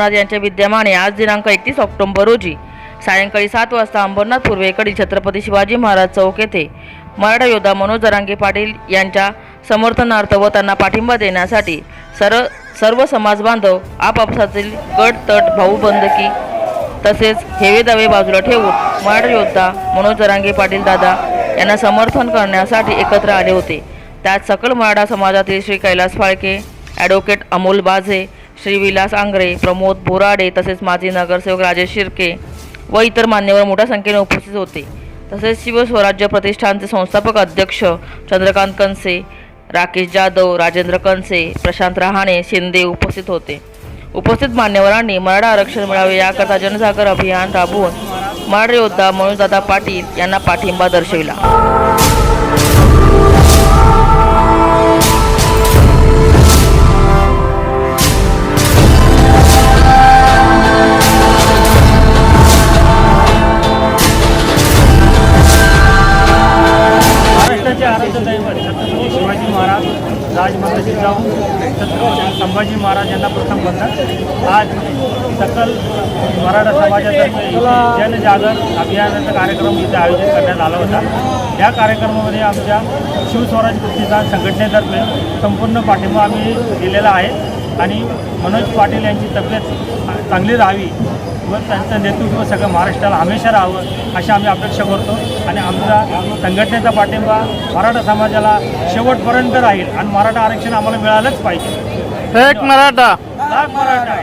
अंबरनाथ यांच्या विद्यमाने आज दिनांक एकतीस ऑक्टोबर रोजी सायंकाळी सात वाजता अंबरनाथ पूर्वेकडील छत्रपती शिवाजी महाराज चौक येथे मराठा योद्धा मनोज जरांगे पाटील यांच्या समर्थनार्थ व त्यांना पाठिंबा देण्यासाठी सर्व सर्व समाज बांधव आपापसातील गट तट भाऊबंदकी तसेच हेवे दावे बाजूला ठेवून मराठा योद्धा मनोज जरांगे पाटील दादा यांना समर्थन करण्यासाठी एकत्र आले होते. त्यात सकल मराठा समाजातील श्री कैलास फाळके ॲडव्होकेट अमोल बाझे श्री विलास आंग्रे प्रमोद बोराडे तसेच माजी नगरसेवक राजेश शिर्के व इतर मान्यवर मोठ्या संख्येने उपस्थित होते. तसेच शिवस्वराज्य प्रतिष्ठानचे संस्थापक अध्यक्ष चंद्रकांत कनसे राकेश जाधव राजेंद्र कनसे प्रशांत रहाणे शिंदे उपस्थित होते. उपस्थित मान्यवरांनी मराठा आरक्षण मिळावे याकरता जनजागर अभियान राबवून मराठा योद्धा मनोजदादा पाटील यांना पाठिंबा दर्शविला. शिवाजी महाराज राजमाता जाऊन छत्रपती संभाजी महाराज यांना प्रथम बनतात आज सकल मराठा समाजातर्फे जनजागर अभियानाचा कार्यक्रम इथे आयोजित करण्यात आला होता. या कार्यक्रमामध्ये आमच्या शिवस्वराज प्रतिष्ठान संघटनेतर्फे संपूर्ण पाठिंबा आम्ही दिलेला आहे. आणि मनोज पाटील यांची तब्येत चांगली राहावी व त्यांचं नेतृत्व सगळं महाराष्ट्राला हमेशा राहावं अशी आम्ही अपेक्षा करतो. आणि आमचा संघटनेचा पाठिंबा मराठा समाजाला शेवटपर्यंत राहील आणि मराठा आरक्षण आम्हाला मिळालंच पाहिजे. एक मराठा. मराठा.